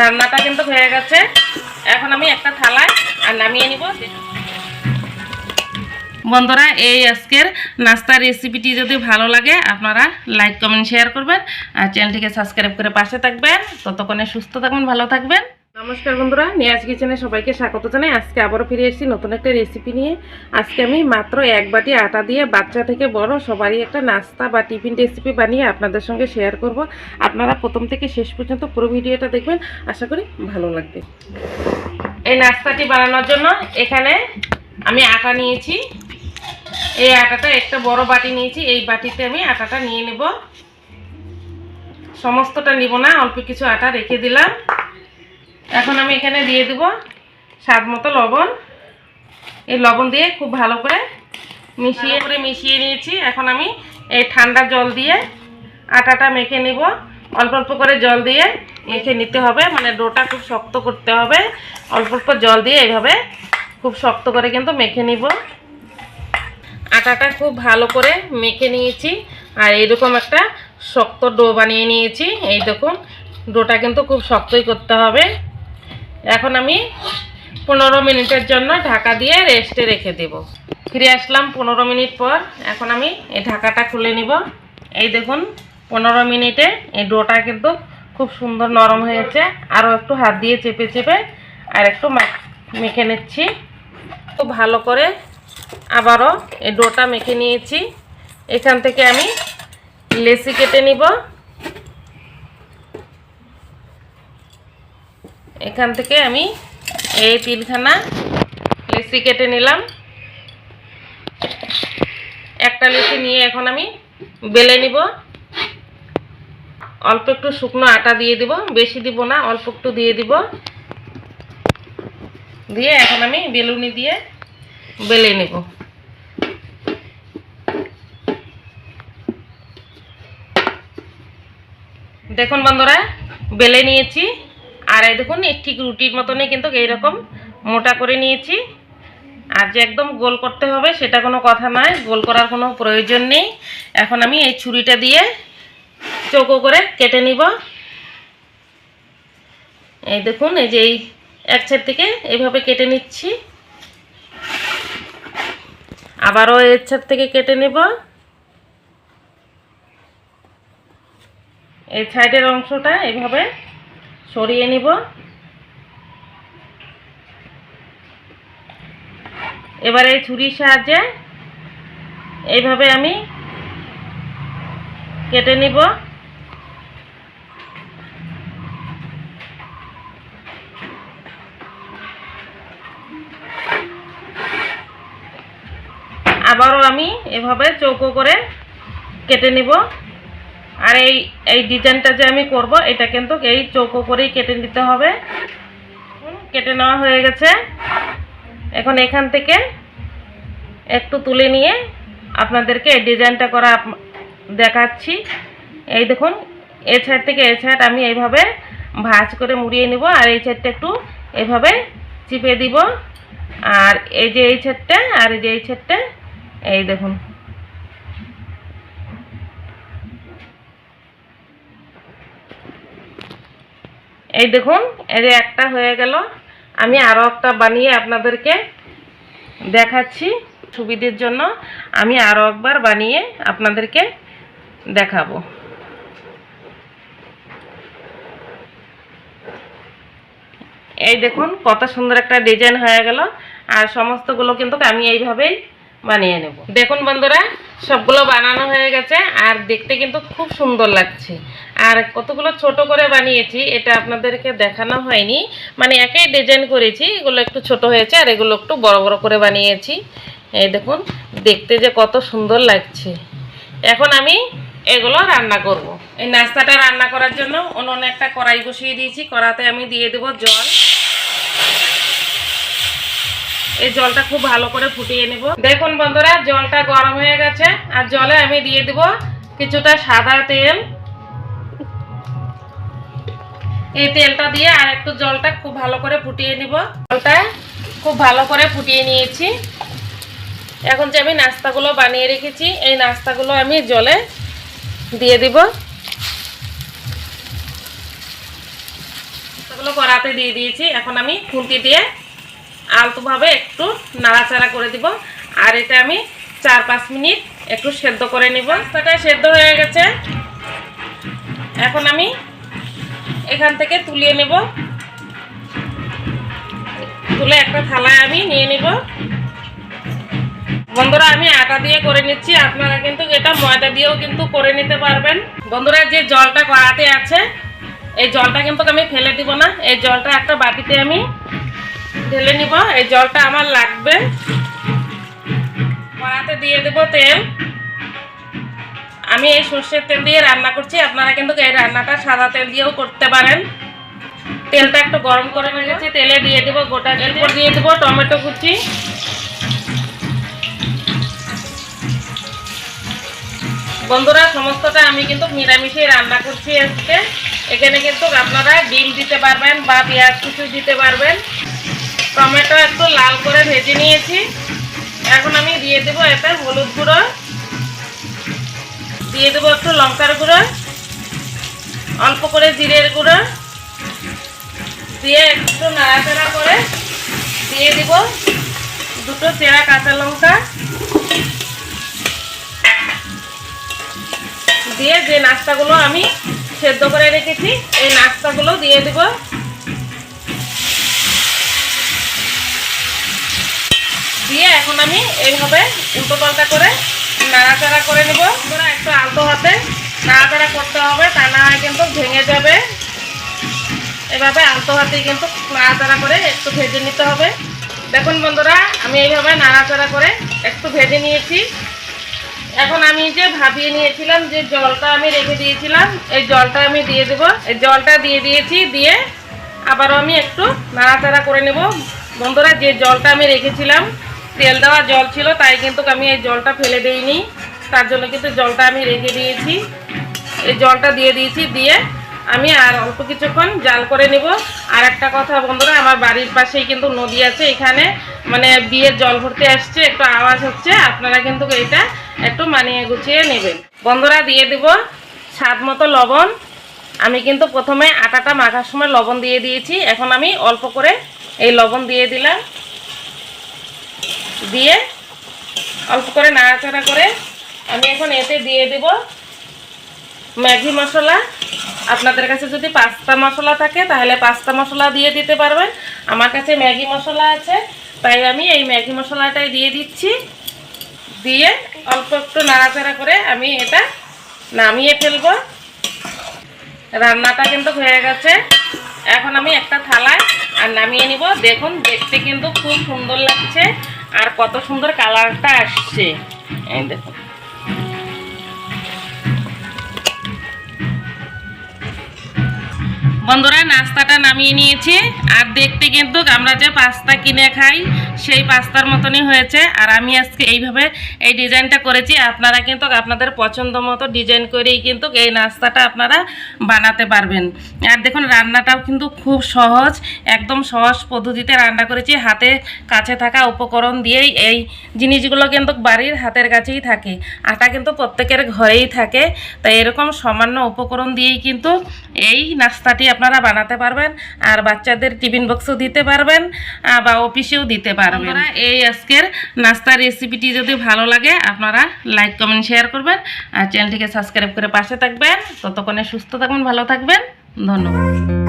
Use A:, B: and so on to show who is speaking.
A: রান্নাটা কিন্তু হয়ে গেছে। এখন আমি একটা থালায় আর নামিয়ে নিব। বন্ধুরা, এই আজকের নাস্তার রেসিপিটি যদি ভালো লাগে, আপনারা লাইক কমেন্ট শেয়ার করবেন। আর চ্যানেলটিকে সাবস্ক্রাইব করে পাশে থাকবেন। ততক্ষণে সুস্থ থাকবেন ভালো থাকবেন। নমস্কার বন্ধুরা, নিয়াজ কিচেনে সবাইকে স্বাগত জানাই। আজকে আবারও ফিরে এসেছি নতুন একটা রেসিপি নিয়ে। আজকে আমি মাত্র এক বাটি আটা দিয়ে বাচ্চা থেকে বড় সবারই একটা নাস্তা বা টিফিন রেসিপি বানিয়ে আপনাদের সঙ্গে শেয়ার করব। আপনারা প্রথম থেকে শেষ পর্যন্ত পুরো ভিডিওটা দেখবেন। আশা করি ভালো লাগবে। এই নাস্তাটি বানানোর জন্য এখানে আমি আটা নিয়েছি। এই আটাটা একটা বড় বাটি নিয়েছি। এই বাটিতে আমি আটাটা নিয়ে নেব। সমস্তটা নিব না, অল্প কিছু আটা রেখে দিলাম। এখন আমি এখানে দিয়ে দেব স্বাদ মতো লবণ। এই লবণ দিয়ে খুব ভালো করে মিশিয়ে করে মিশিয়ে নিয়েছি। এখন আমি এই ঠান্ডা জল দিয়ে আটাটা মেখে নেব। অল্প অল্প করে জল দিয়ে মেখে নিতে হবে। মানে ডোটা খুব শক্ত করতে হবে। অল্প অল্প জল দিয়ে এইভাবে খুব শক্ত করে কিন্তু মেখে নিব। আটাটা খুব ভালো করে মেখে নিয়েছি। আর এইরকম একটা শক্ত ডো বানিয়ে নিয়েছি। এই দেখুন, ডোটা কিন্তু খুব শক্তই করতে হবে। এখন আমি পনেরো মিনিটের জন্য ঢাকা দিয়ে রেস্টে রেখে দেব। ফিরে আসলাম পনেরো মিনিট পর। এখন আমি এই ঢাকাটা খুলে নিব। এই দেখুন, পনেরো মিনিটে এই ডোটা কিন্তু খুব সুন্দর নরম হয়েছে। আরও একটু হাত দিয়ে চেপে চেপে আর একটু মেখে নিচ্ছি। খুব ভালো করে আবারও এই ডোটা মেখে নিয়েছি। এখান থেকে আমি লেসি কেটে নিব। এখান থেকে আমি এই তিনখানা লেসি কেটে নিলাম। একটা লেসি নিয়ে এখন আমি বেলে নিব। অল্প একটু শুকনো আটা দিয়ে দিব, বেশি দিব না, অল্প একটু দিয়ে দিব। দিয়ে এখন আমি বেলুনি দিয়ে বেলে নেব। দেখুন বন্ধুরা, বেলে নিয়েছি। আর এই দেখুন ঠিক রুটির মতনই কিন্তু এইরকম মোটা করে নিয়েছি। আর যে একদম গোল করতে হবে সেটা কোনো কথা নয়, গোল করার কোনো প্রয়োজন নেই। এখন আমি এই ছুরিটা দিয়ে চৌকো করে কেটে নিব। এই দেখুন, এই যে এই এক সাইড থেকে এইভাবে কেটে নিচ্ছি। আবারও এর ছাদ থেকে কেটে নেব। এই সাইডের অংশটা এইভাবে সরিয়ে নিব। এবার এই ছুরির সাহায্যে এইভাবে আমি কেটে নিব। আবারও আমি এভাবে চৌকো করে কেটে নিব। আর এই এই ডিজাইনটা যে আমি করব, এটা কিন্তু এই চৌকো করেই কেটে নিতে হবে। কেটে নেওয়া হয়ে গেছে। এখন এখান থেকে একটু তুলে নিয়ে আপনাদেরকে এই ডিজাইনটা করা দেখাচ্ছি। এই দেখুন এই সাইড থেকে এই সাইড আমি এইভাবে ভাজ করে মুড়িয়ে নিব, আর এই সাইডটা একটু এভাবে চিপে দিব। আর এই যে এই সাইডটা আর এই যে এই সাইডটা এই দেখুন। এই দেখুন, এই যে একটা হয়ে গেল। আমি আরও একটা বানিয়ে আপনাদেরকে দেখাচ্ছি সুবিধের জন্য। আমি আরও একবার বানিয়ে আপনাদেরকে দেখাবো। এই দেখুন, কত সুন্দর একটা ডিজাইন হয়ে গেল। আর সমস্তগুলো কিন্তু আমি এইভাবেই বানিয়ে নেব। দেখুন বন্ধুরা, সবগুলো বানানো হয়ে গেছে। আর দেখতে কিন্তু খুব সুন্দর লাগছে। আর কতগুলো ছোট করে বানিয়েছি, এটা আপনাদেরকে দেখানো হয়নি। মানে একই ডিজাইন করেছি, এগুলো একটু ছোট হয়েছে আর এগুলো একটু বড় বড় করে বানিয়েছি। এই দেখুন, দেখতে যে কত সুন্দর লাগছে। এখন আমি এগুলো রান্না করব। এই নাস্তাটা রান্না করার জন্য অন্য একটা কড়াই বসিয়ে দিয়েছি, কড়াতে আমি দিয়ে দেবো জল। এই জলটা খুব ভালো করে ফুটিয়ে নেব। দেখুন বন্ধুরা, জলটা গরম হয়ে গেছে, আর জলে আমি দিয়ে দেব কিছুটা সাদা তেল। এই তেলটা দিয়ে আর একটু জলটা খুব ভালো করে ফুটিয়ে নিব। জলটা খুব ভালো করে ফুটিয়ে নিয়েছি। এখন যে আমি নাস্তাগুলো বানিয়ে রেখেছি, এই নাস্তাগুলো আমি জলে দিয়ে দিব। নাস্তাগুলো কড়াতে দিয়ে দিয়েছি। এখন আমি খুঁটি দিয়ে আলতোভাবে একটু নাড়াচাড়া করে দিব। আর এটা আমি চার পাঁচ মিনিট একটু সেদ্ধ করে নিব। মাছটা সেদ্ধ হয়ে গেছে। এখন আমি এখান থেকে তুলিয়ে নেব। তুলে একটা থালায় আমি নিয়ে নিব। বন্ধুরা, আমি আটা দিয়ে করে নিচ্ছি। আপনারা কিন্তু এটা ময়দা দিয়েও কিন্তু করে নিতে পারবেন। বন্ধুরা, যে জলটা কড়াতে আছে, এই জলটা কিন্তু আমি ফেলে দিব না। এই জলটা একটা বাটিতে আমি ঢেলে নিব। এই জলটা আমার লাগবে। কড়াতে দিয়ে দেব তেল। আমি এই সর্ষের তেল দিয়ে রান্না করছি। আপনারা কিন্তু এই রান্নাটা সাদা তেল দিয়েও করতে পারেন। তেলটা একটু গরম করে নিয়েছি তেলে দিয়ে দেবো গোটা এরপর দিয়ে দেবো টমেটো কুচি। বন্ধুরা, সমস্তটা আমি কিন্তু নিরামিষেই রান্না করছি আজকে। এখানে কিন্তু আপনারা ডিম দিতে পারবেন বা পেঁয়াজ কিছু দিতে পারবেন। টমেটো একটু লাল করে ভেজে নিয়েছি। এখন আমি দিয়ে দেবো এতে হলুদ গুঁড়ো। দিয়ে দেবো একটু লঙ্কার গুঁড়ো, অল্প করে জিরের গুঁড়ো। দিয়ে একটু নাড়াচাড়া করে দিয়ে দিব দুটো চেরা কাঁচা লঙ্কা। দিয়ে যে নাস্তাগুলো আমি সেদ্ধ করে রেখেছি, এই নাস্তাগুলো দিয়ে দেব। দিয়ে এখন আমি এইভাবে উল্টো পাল্টা করে নাড়াচাড়া করে নেব। তোরা একটু আলতো হাতে নাড়াচাড়া করতে হবে, তা না কিন্তু ভেঙে যাবে। এভাবে আলতো হাতে কিন্তু নাড়াচাড়া করে একটু ভেজে নিতে হবে। দেখুন বন্ধুরা, আমি এইভাবে নাড়াচাড়া করে একটু ভেজে নিয়েছি। এখন আমি যে ভাবিয়ে নিয়েছিলাম যে জলটা আমি রেখে দিয়েছিলাম, এই জলটা আমি দিয়ে দেবো। এই জলটা দিয়ে দিয়েছি, দিয়ে আবারও আমি একটু নাড়াচাড়া করে নেব। বন্ধুরা, যে জলটা আমি রেখেছিলাম তেল দেওয়া জল ছিল, তাই কিন্তু আমি এই জলটা ফেলে দিইনি। তার জন্য কিন্তু জলটা আমি রেখে দিয়েছি। এই জলটা দিয়ে দিয়েছি, দিয়ে আমি আর অল্প কিছুক্ষণ জাল করে নেব। আর একটা কথা বন্ধুরা, আমার বাড়ির পাশেই কিন্তু নদী আছে, এখানে মানে বিয়ের জল ভরতে আসছে, একটু আওয়াজ হচ্ছে, আপনারা কিন্তু এটা একটু মানিয়ে গুছিয়ে নেবেন। বন্ধুরা, দিয়ে দেব স্বাদ মতো লবণ। আমি কিন্তু প্রথমে আটাটা মাখার সময় লবণ দিয়ে দিয়েছি, এখন আমি অল্প করে এই লবণ দিয়ে দিলাম। দিয়ে অল্প করে নাড়াচাড়া করে আমি এখন এতে দিয়ে দেব ম্যাগি মশলা। আপনাদের কাছে যদি পাস্তা মশলা থাকে, তাহলে পাস্তা মশলা দিয়ে দিতে পারবেন। আমার কাছে ম্যাগি মশলা আছে, তাই আমি এই ম্যাগি মশলাটাই দিয়ে দিচ্ছি। দিয়ে অল্প একটু নাড়াচাড়া করে আমি এটা নামিয়ে ফেলব। রান্নাটা কিন্তু হয়ে গেছে। এখন আমি একটা থালায় আর নামিয়ে নিব। দেখুন, দেখতে কিন্তু খুব সুন্দর লাগছে। আর কত সুন্দর কালারটা আসছে। বন্ধুরা, নাস্তাটা নামিয়ে নিয়েছে। আর দেখতে কিন্তু আমরা যে পাস্তা কিনে খাই সেই পাস্তার মতনই হয়েছে। আর আমি আজকে এইভাবে এই ডিজাইনটা করেছি। আপনারা কিন্তু আপনাদের পছন্দ মতো ডিজাইন করেই কিন্তু এই নাস্তাটা আপনারা বানাতে পারবেন। আর দেখুন, রান্নাটাও কিন্তু খুব সহজ, একদম সহজ পদ্ধতিতে রান্না করেছি। হাতে কাছে থাকা উপকরণ দিয়েই এই জিনিসগুলো কিন্তু বাড়ির হাতের কাছেই থাকে। আটা কিন্তু প্রত্যেকের ঘরেই থাকে। তাই এরকম সামান্য উপকরণ দিয়েই কিন্তু এই নাস্তাটি আপনারা বানাতে পারবেন। আর বাচ্চাদের টিফিন বক্সও দিতে পারবেন বা অফিসেও দিতে পারবেন। এই আজকের নাস্তার রেসিপিটি যদি ভালো লাগে, আপনারা লাইক কমেন্ট শেয়ার করবেন আর চ্যানেলটিকে সাবস্ক্রাইব করে পাশে থাকবেন। ততক্ষণে সুস্থ থাকবেন ভালো থাকবেন। ধন্যবাদ।